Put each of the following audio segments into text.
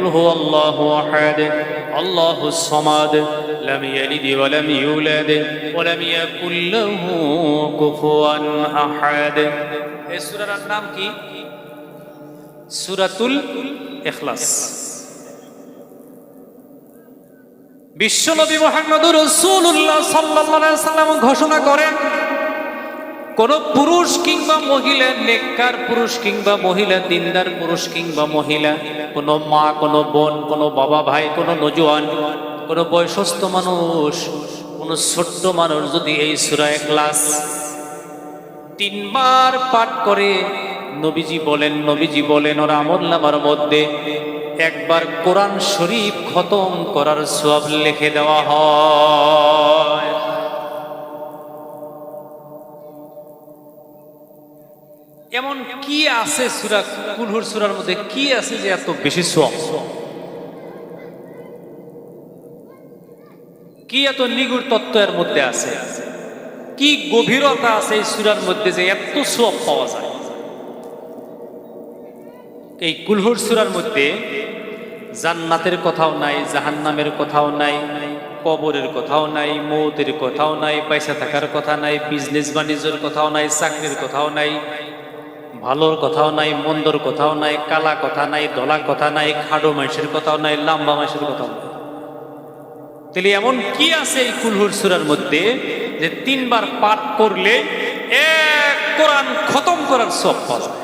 قل هو الله احد الله الصمد لم يلد ولم يولد ولم يكن له كفوا احد এই সূরার নাম কি সূরাতুল ইখলাস বিশ্বনবী মোহাম্মদুর রাসূলুল্লাহ সাল্লাল্লাহু আলাইহি সাল্লাম ঘোষণা করেন কোন পুরুষ কিংবা মহিলা, নেককার পুরুষ কিংবা মহিলা, দিনদার পুরুষ কিংবা মহিলা, কোন মা, কোন বোন, কোন বাবা ভাই, কোন নজওয়ান, কোন বয়সস্থ মানুষ, কোন ছোট্ট মানুষ যদি এই সুরায় ক্লাস তিনবার পাঠ করে নবীজি বলেন নবীজি বলেন, ওর আমল নামার মধ্যে একবার কোরআন শরীফ খতম করার সব লিখে দেওয়া হয়। এমন কি আছে সুরা কুলহুর সুরার মধ্যে? কি আছে যে এত বেশি সব কি এত নিগুড় তত্ত্ব এর মধ্যে আছে? কি গভীরতা আছে এই সুরার মধ্যে যে এত সব পাওয়া যায়? এই কুলহুর সুরার মধ্যে জান্নাতের কথাও নাই, জাহান্নামের কথাও নাই, কবরের কথাও নাই, মৌতের কথাও নাই, পয়সা থাকার কথা নাই বিজনেস বাণিজ্যের কথাও নাই, চাকরির কথাও নাই ভালোর কথাও নাই, মন্দর কথাও নাই, কালা কথা নাই, দলা কথা নাই, খাডো মাইসের কথাও নাই, লাম্বা মাইসের কথাও নাই। তাহলে এমন কি আছে এই কুলহুর সুরার মধ্যে যে তিনবার পাঠ করলে এক কোরআন খতম করার সব পাওয়া যায়?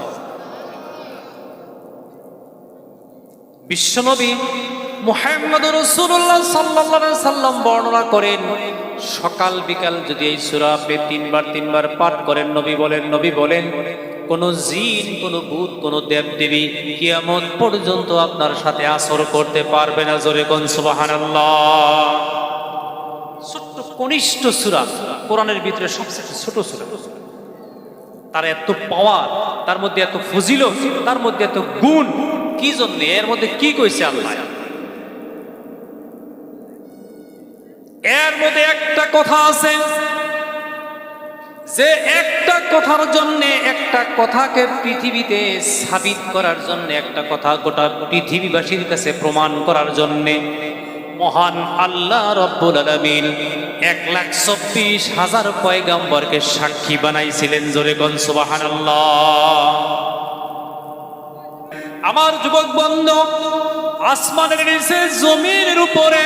বিশ্বনবী মুহাম্মদ রসুল্লাহ সাল্লাহ সাল্লাম বর্ণনা করেন, সকাল বিকাল যদি এই সুরা তিনবার তিনবার পাঠ করেন, নবী বলেন নবী বলেন কোন জিন, কোন ভূত, কোন দেব দেবী কিয়ামত পর্যন্ত আপনার সাথে আসর করতে পারবে না। জোরে কোন সুবহানাল্লাহ। ছোট্ট কনিষ্ঠ সুরা কোরআনের ভিতরে সবচেয়ে ছোট সুরা। তার এত পাওয়ার তার মধ্যে এত ফজিল তার মধ্যে এত গুণ, কি জন্য? এর মধ্যে কি কইছে আল্লাহ? এর মধ্যে একটা কথা আছে যে একটা কথার জন্য একটা কথাকে পৃথিবীতে সাবিত করার জন্য, একটা কথা গোটা পৃথিবীবাসীর কাছে প্রমাণ করার জন্যে, মহান আল্লাহ রব্বুল আলমিন এক লাখ চব্বিশ হাজার পয়গাম্বরকে সাক্ষী বানাইছিলেন। জোরে গন সুবাহান আমার যুবক বন্ধ, আসমানের নিচে, জমিনের উপরে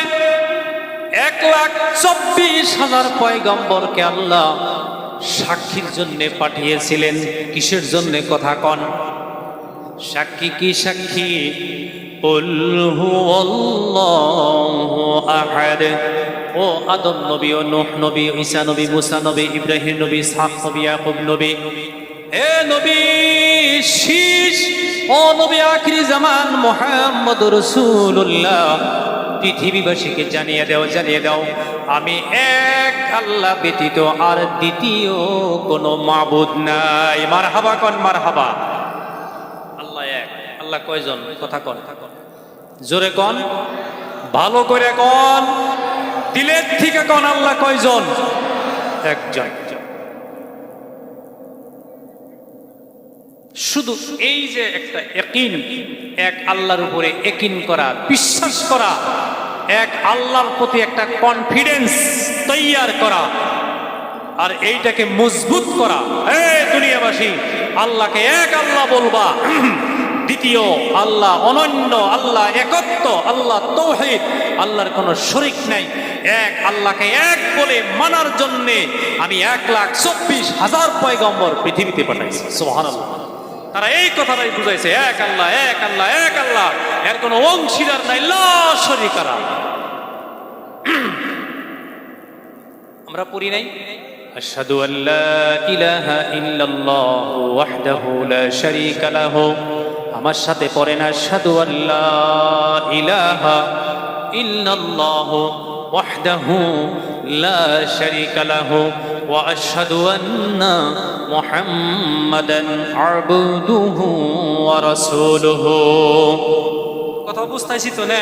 এক লাখ চব্বিশ হাজার পয়গম্বরকে আল্লাহ সাক্ষীর জন্য পাঠিয়েছিলেন। কিসের জন্য কথা কন? সাক্ষী কি সাক্ষী? ও আদম নবী ও নোহ নবী, ঈসা নবী, মুসা নবী, ইব্রাহিম নবী সাক নবী, ইয়াকুব নবী। এ নবী, শীষ! ও নবী আখিরি জামান মোহাম্মদ রসুল্লাহ পৃথিবীবাসীকে জানিয়ে দাও জানিয়ে দাও। আমি এক আল্লাহ ব্যতীত আর দ্বিতীয় কোনো মাবুদ নাই। মার হাবা কন মার হাবা আল্লাহ এক, আল্লাহ কয়জন? কথা কন? জোরে কন? ভালো করে কন? দিলের থেকে কন আল্লাহ কয়জন? একজন। শুধু এই যে একটা একিন এক আল্লাহর উপরে একিন করা, বিশ্বাস করা এক আল্লাহর প্রতি একটা কনফিডেন্স তৈয়ার করা আর এইটাকে মজবুত করা। হে দুনিয়াবাসী, আল্লাহকে এক আল্লাহ বলবা। দ্বিতীয়, আল্লাহ অনন্য, আল্লাহ একত্ব, আল্লাহ তৌহিদ, আল্লাহর কোনো শরিক নাই। এক আল্লাহকে এক বলে মানার জন্যে আমি এক লাখ চব্বিশ হাজার পয়গম্বর পৃথিবীতে পাঠাইছি। সোহান তারা এই কথাটাই বুঝাইছে, এক আল্লাহ এক আল্লাহ এক আল্লাহ। এর কোনো অংশীদার নাই, লা শরিকারা আমরা পড়ি নাই? أشهد أن لا إله إلا الله আমার সাথে পড়েন আশহাদু আল্লাহ ইলাহা ইল্লাল্লাহ ওয়াহদাহু লা শারীকা লাহু। ওয়া আশহাদু আন্না মুহাম্মাদান আবদুহু ওয়া রাসূলুহু। কথা বুঝতাছি তো, না।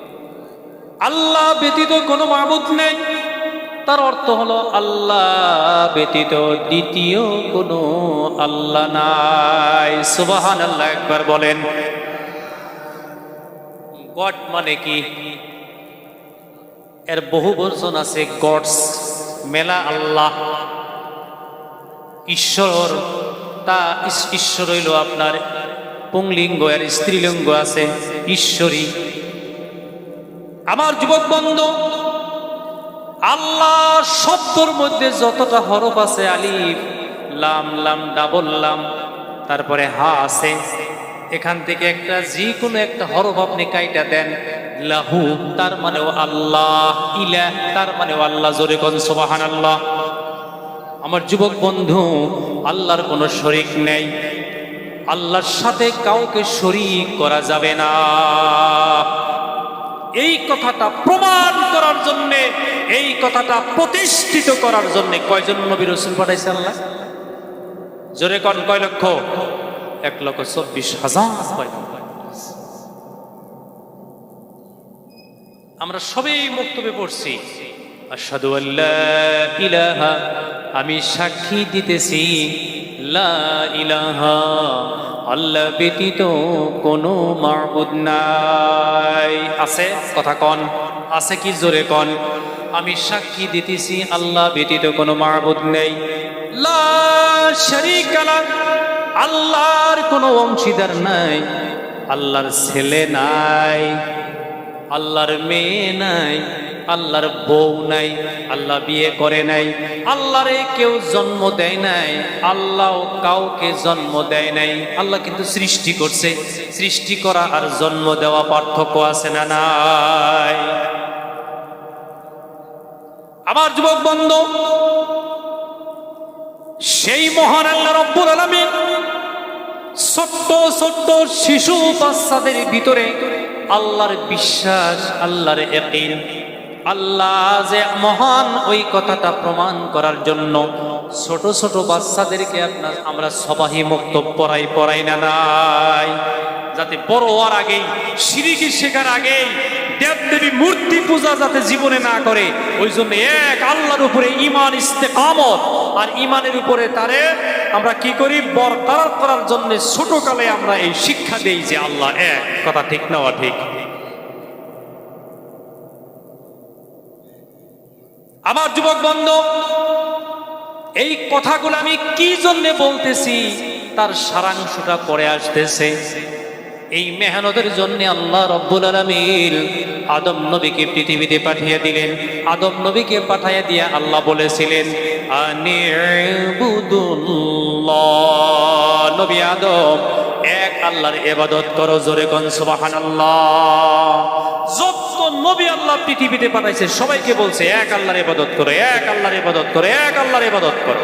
আল্লাহ ব্যতীত কোনো মাবুদ নেই। তার অর্থ হলো আল্লাহ ব্যতীত দ্বিতীয় কোনো আল্লাহ নাই। সুবাহান আল্লাহ একবার বলেন। গড মানে কি? এর বহু বর্জন আছে গডস, মেলা আল্লাহ। ঈশ্বর তা ঈশ্বর হইল আপনার পুংলিঙ্গ আর স্ত্রীলিঙ্গ আছে ঈশ্বরী। আমার যুবক বন্ধু, আল্লাহ শব্দর মধ্যে যতটা হরফ আছে, আলিফ, লাম লাম, ডাবল লাম, তারপরে হা আছে। এখান থেকে একটা যে কোনো একটা হরফ আপনি কাইটা দেন, লাহু, তার মানেও আল্লাহ ইলা তার মানেও আল্লাহ, জোরে কোন সুবাহান আল্লাহ আমার যুবক বন্ধু, আল্লাহর কোনো শরিক নেই। আল্লাহর সাথে কাউকে শরিক করা যাবে না। এই কথাটা প্রমাণ করার জন্য, এই কথাটা প্রতিষ্ঠিত করার জন্য কয়জন নবী রসুল পাঠাইছে আল্লাহ? জোরে কন, কয় লক্ষ? এক লক্ষ চব্বিশ হাজার। আমরা সবাই বক্তব্যে পড়ছি। আশহাদু আল্লাহ আমি সাক্ষী দিতেছি, লা ইলাহা আল্লাহ ব্যতীত কোনো মাবুদ নাই। আছে? কথা কন। আছে কি জোরে কন? আমি সাক্ষী দিতেছি, আল্লাহ ব্যতীত কোনো মাবুদ নেই। আল্লাহর কোনো অংশীদার নাই। আল্লাহর ছেলে নাই। আল্লাহর মেয়ে নাই। আল্লাহর বউ নাই, আল্লাহ বিয়ে করে নাই, আল্লাহরে কেউ জন্ম দেয় নাই, আল্লাহ কাউকে জন্ম দেয় নাই, আল্লাহ কিন্তু সৃষ্টি করছে। সৃষ্টি করা আর জন্ম দেওয়া পার্থক্য আছে না নাই? আমার যুবক বন্ধু, সেই মহান আল্লাহ রব্বুল আলামিন ছোট্ট ছোট্ট শিশু বাচ্চাদের ভিতরে আল্লাহর বিশ্বাস, আল্লাহর একিন আল্লাহ যে মহান ওই কথাটা প্রমাণ করার জন্য ছোট ছোট বাচ্চাদেরকে আপনার আমরা সবাহি মুক্ত পড়াই পড়াই না নাই। যাতে বড় হওয়ার আগেই, সিঁড়িকে শেখার আগেই দেবদেবী মূর্তি পূজা যাতে জীবনে না করে, ওই জন্য এক আল্লাহর উপরে ইমান ইস্তেকামত। আর ইমানের উপরে তারে আমরা কি করি? বরকরার করার জন্য ছোটকালে আমরা এই শিক্ষা দেই যে আল্লাহ এক। কথা ঠিক নেওয়া ঠিক? আমার যুবক বন্ধ, এই কথাগুলো আমি কি জন্য বলতেছি? তার সারাংশটা পরে আসতেছে। এই মেহনতের জন্য আল্লাহ রব্বুল আলমিন আদম নবীকে পৃথিবীতে পাঠিয়ে দিলেন। আদম নবীকে পাঠিয়ে দিয়ে আল্লাহ বলেছিলেন নবী আদম আল্লাহর এবাদত করো, জোরে কন সুবাহান যত নবী আল্লাহ পৃথিবীতে পাঠাইছে, সবাইকে বলছে, এক আল্লাহর ইবাদত করো, এক আল্লাহর ইবাদত করো, এক আল্লাহর ইবাদত করো।